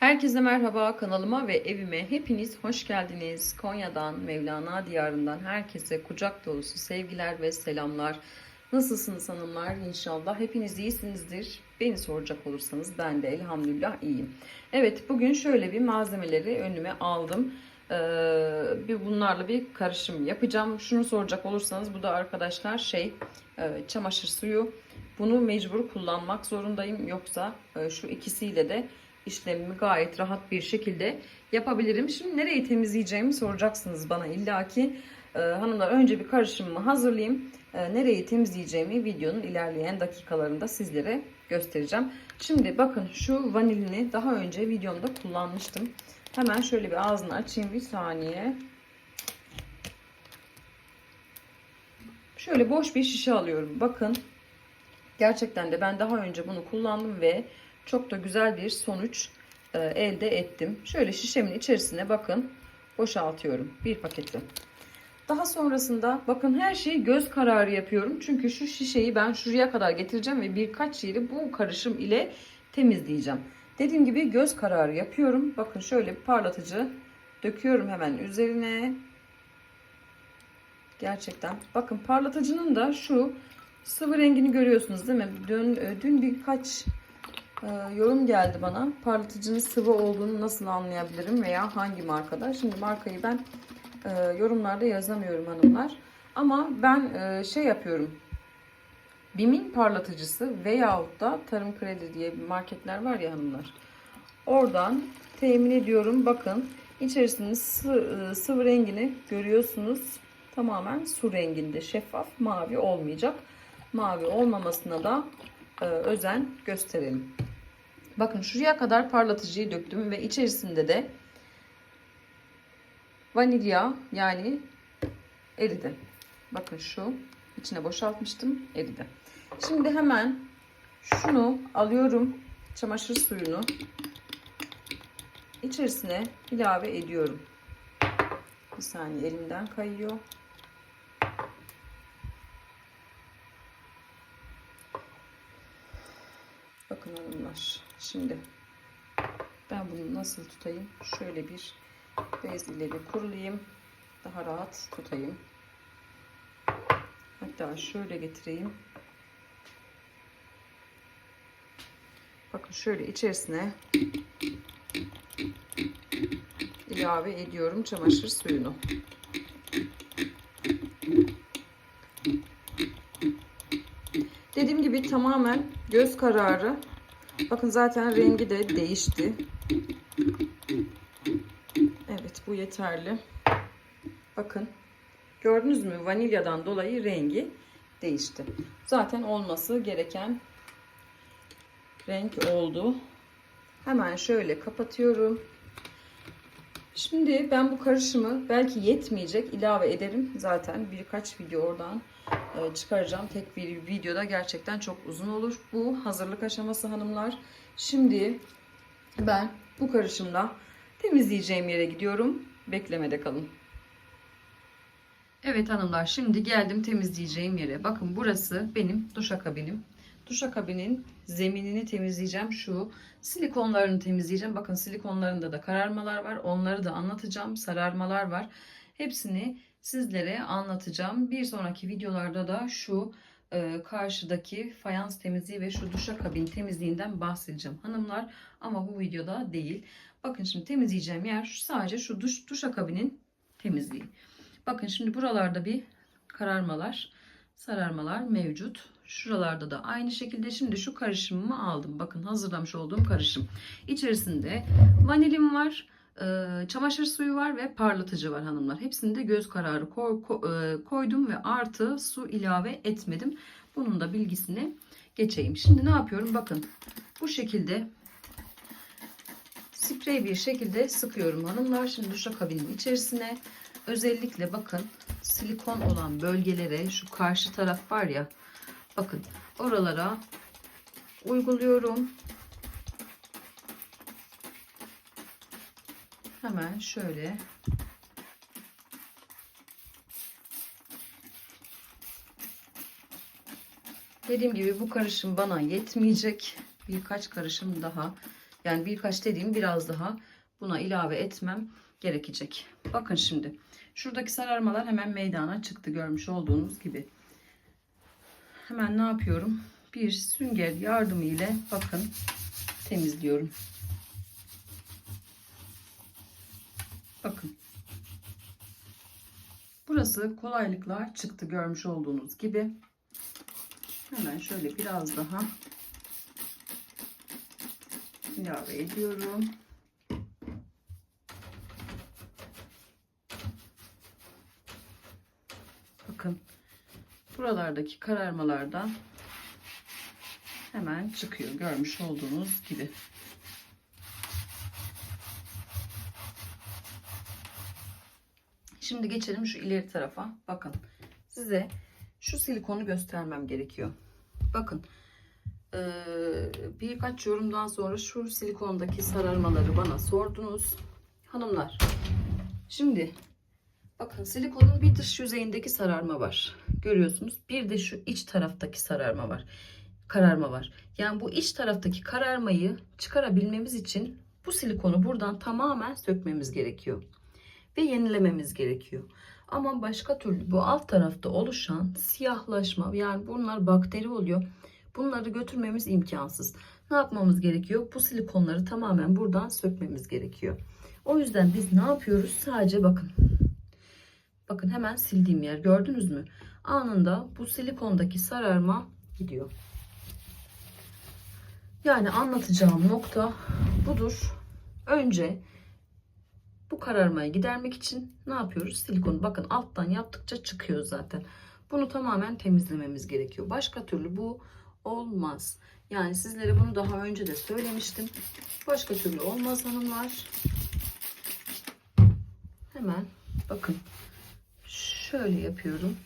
Herkese merhaba kanalıma ve evime hepiniz hoş geldiniz. Konya'dan, Mevlana diyarından herkese kucak dolusu sevgiler ve selamlar. Nasılsınız hanımlar? İnşallah hepiniz iyisinizdir. Beni soracak olursanız ben de elhamdülillah iyiyim. Evet bugün şöyle bir malzemeleri önüme aldım. Ee, bir bunlarla bir karışım yapacağım. Şunu soracak olursanız bu da arkadaşlar şey e, çamaşır suyu. Bunu mecbur kullanmak zorundayım. Yoksa e, şu ikisiyle de işlemimi gayet rahat bir şekilde yapabilirim. Şimdi nereyi temizleyeceğimi soracaksınız bana illaki. Ee, hanımlar önce bir karışımımı hazırlayayım. Ee, nereyi temizleyeceğimi videonun ilerleyen dakikalarında sizlere göstereceğim. Şimdi bakın şu vanilini daha önce videomda kullanmıştım. Hemen şöyle bir ağzını açayım bir saniye. Şöyle boş bir şişe alıyorum. Bakın gerçekten de ben daha önce bunu kullandım ve çok da güzel bir sonuç e, elde ettim. Şöyle şişemin içerisine bakın boşaltıyorum bir paketi. Daha sonrasında bakın her şeyi göz kararı yapıyorum. Çünkü şu şişeyi ben şuraya kadar getireceğim ve birkaç yeri bu karışım ile temizleyeceğim. Dediğim gibi göz kararı yapıyorum. Bakın şöyle bir parlatıcı döküyorum hemen üzerine. Gerçekten bakın parlatıcının da şu sıvı rengini görüyorsunuz değil mi? Dün, dün birkaç ee, yorum geldi bana. Parlatıcının sıvı olduğunu nasıl anlayabilirim veya hangi markada? Şimdi markayı ben e, yorumlarda yazamıyorum hanımlar. Ama ben e, şey yapıyorum. Bim'in parlatıcısı veyahut da Tarım Kredi diye marketler var ya hanımlar. Oradan temin ediyorum. Bakın içerisinde sı, e, sıvı rengini görüyorsunuz. Tamamen su renginde şeffaf mavi olmayacak. Mavi olmamasına da e, özen gösterelim. Bakın şuraya kadar parlatıcıyı döktüm ve içerisinde de vanilya yani eridi. Bakın şu içine boşaltmıştım eridi. Şimdi hemen şunu alıyorum çamaşır suyunu içerisine ilave ediyorum. Bir saniye elimden kayıyor. Hanımlar. Şimdi ben bunu nasıl tutayım? Şöyle bir bez ile bir kurulayım. Daha rahat tutayım. Hatta şöyle getireyim. Bakın şöyle içerisine ilave ediyorum çamaşır suyunu. Dediğim gibi tamamen göz kararı. Bakın zaten rengi de değişti. Evet bu yeterli. Bakın gördünüz mü vanilyadan dolayı rengi değişti. Zaten olması gereken renk oldu. Hemen şöyle kapatıyorum. Şimdi ben bu karışımı belki yetmeyecek ilave ederim. Zaten birkaç video oradan e, çıkaracağım. Tek bir videoda gerçekten çok uzun olur. Bu hazırlık aşaması hanımlar. Şimdi ben bu karışımla temizleyeceğim yere gidiyorum. Beklemede kalın. Evet hanımlar şimdi geldim temizleyeceğim yere. Bakın burası benim duşakabinim. Duşakabinin zeminini temizleyeceğim. Şu silikonlarını temizleyeceğim. Bakın silikonlarında da kararmalar var. Onları da anlatacağım. Sararmalar var. Hepsini sizlere anlatacağım. Bir sonraki videolarda da şu e, karşıdaki fayans temizliği ve şu duşakabin temizliğinden bahsedeceğim hanımlar. Ama bu videoda değil. Bakın şimdi temizleyeceğim yer sadece şu duş, duşakabinin temizliği. Bakın şimdi buralarda bir kararmalar, sararmalar mevcut. Şuralarda da aynı şekilde şimdi şu karışımımı aldım. Bakın hazırlamış olduğum karışım. İçerisinde vanilim var, e, çamaşır suyu var ve parlatıcı var hanımlar. Hepsini de göz kararı e, koydum ve artı su ilave etmedim. Bunun da bilgisini geçeyim. Şimdi ne yapıyorum? Bakın bu şekilde sprey bir şekilde sıkıyorum hanımlar. Şimdi duşakabinin içerisine özellikle bakın silikon olan bölgelere şu karşı taraf var ya bakın oralara uyguluyorum. Hemen şöyle Dediğim gibi bu karışım bana yetmeyecek. Birkaç karışım daha Yani birkaç dediğim biraz daha buna ilave etmem gerekecek. Bakın şimdi şuradaki sararmalar hemen meydana çıktı görmüş olduğunuz gibi. Hemen ne yapıyorum? Bir sünger yardımı ile bakın temizliyorum. Bakın. Burası kolaylıkla çıktı görmüş olduğunuz gibi. Hemen şöyle biraz daha ilave ediyorum. Bakın buralardaki kararmalardan hemen çıkıyor görmüş olduğunuz gibi. Şimdi geçelim şu ileri tarafa. Bakın size şu silikonu göstermem gerekiyor. Bakın birkaç yorumdan sonra şu silikondaki sararmaları bana sordunuz. Hanımlar şimdi bakın silikonun bir dış yüzeyindeki sararma var. Görüyorsunuz. Bir de şu iç taraftaki sararma var. Kararma var. Yani bu iç taraftaki kararmayı çıkarabilmemiz için bu silikonu buradan tamamen sökmemiz gerekiyor ve yenilememiz gerekiyor. Ama başka türlü bu alt tarafta oluşan siyahlaşma yani bunlar bakteri oluyor. Bunları götürmemiz imkansız. Ne yapmamız gerekiyor? Bu silikonları tamamen buradan sökmemiz gerekiyor. O yüzden biz ne yapıyoruz? Sadece bakın. Bakın hemen sildiğim yer gördünüz mü? Anında bu silikondaki sararma gidiyor. Yani anlatacağım nokta budur. Önce bu kararmayı gidermek için ne yapıyoruz? Silikonu bakın alttan yaptıkça çıkıyor zaten. Bunu tamamen temizlememiz gerekiyor. Başka türlü bu olmaz. Yani sizlere bunu daha önce de söylemiştim. Başka türlü olmaz hanımlar. Hemen bakın şöyle yapıyorum.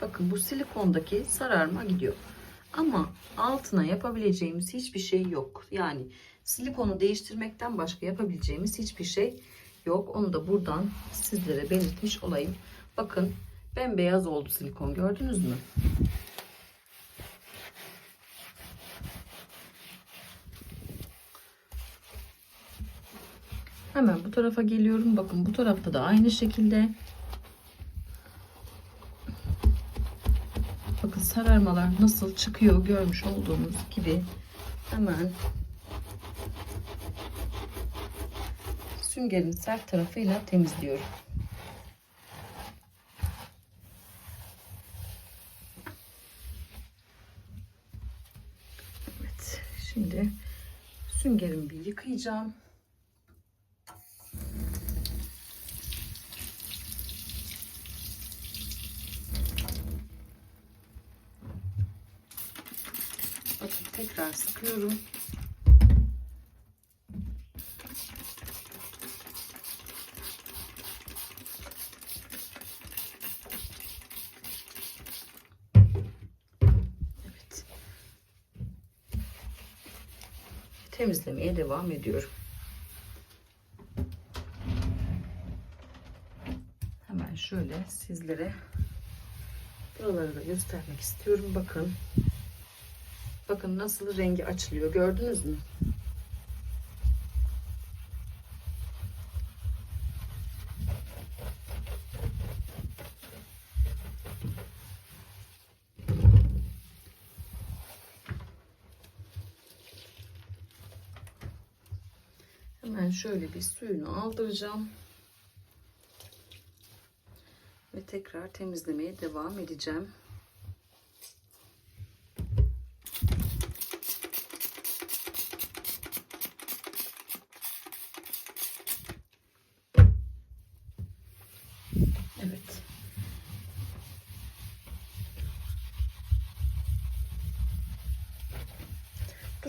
Bakın bu silikondaki sararma gidiyor. Ama altına yapabileceğimiz hiçbir şey yok. Yani silikonu değiştirmekten başka yapabileceğimiz hiçbir şey yok. Onu da buradan sizlere belirtmiş olayım. Bakın bembeyaz oldu silikon gördünüz mü? Hemen bu tarafa geliyorum. Bakın bu tarafta da aynı şekilde. Bakın sararmalar nasıl çıkıyor görmüş olduğunuz gibi. Hemen süngerin sert tarafıyla temizliyorum. Evet, şimdi süngerimi bir yıkayacağım. Bakın tekrar sıkıyorum. Evet. Temizlemeye devam ediyorum. Hemen şöyle sizlere buraları da göstermek istiyorum. Bakın. Bakın nasıl rengi açılıyor. Gördünüz mü? Hemen şöyle bir suyunu aldıracağım. Ve tekrar temizlemeye devam edeceğim. Evet.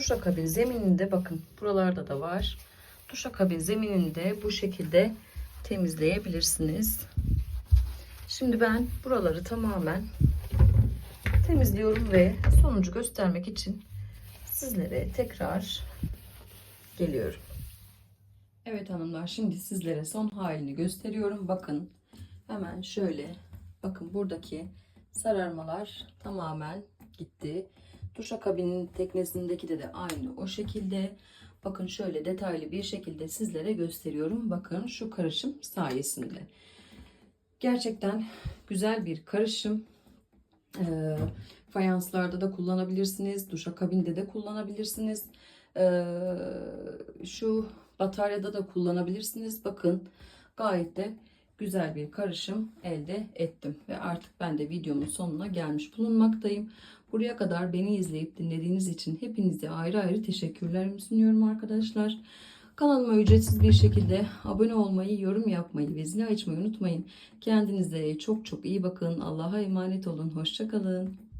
Duşakabin zemininde bakın buralarda da var. Duşakabin zeminini de bu şekilde temizleyebilirsiniz. Şimdi ben buraları tamamen temizliyorum ve sonucu göstermek için sizlere tekrar geliyorum. Evet hanımlar şimdi sizlere son halini gösteriyorum. Bakın hemen şöyle bakın buradaki sararmalar tamamen gitti. Duşakabinin teknesindeki de de aynı o şekilde. Bakın şöyle detaylı bir şekilde sizlere gösteriyorum. Bakın şu karışım sayesinde. Gerçekten güzel bir karışım. Ee, fayanslarda da kullanabilirsiniz. Duşakabinde de kullanabilirsiniz. Ee, şu bataryada da kullanabilirsiniz. Bakın gayet de güzel bir karışım elde ettim. Ve artık ben de videomun sonuna gelmiş bulunmaktayım. Buraya kadar beni izleyip dinlediğiniz için hepinize ayrı ayrı teşekkürlerimi sunuyorum arkadaşlar. Kanalıma ücretsiz bir şekilde abone olmayı, yorum yapmayı ve zili açmayı unutmayın. Kendinize çok çok iyi bakın. Allah'a emanet olun. Hoşçakalın.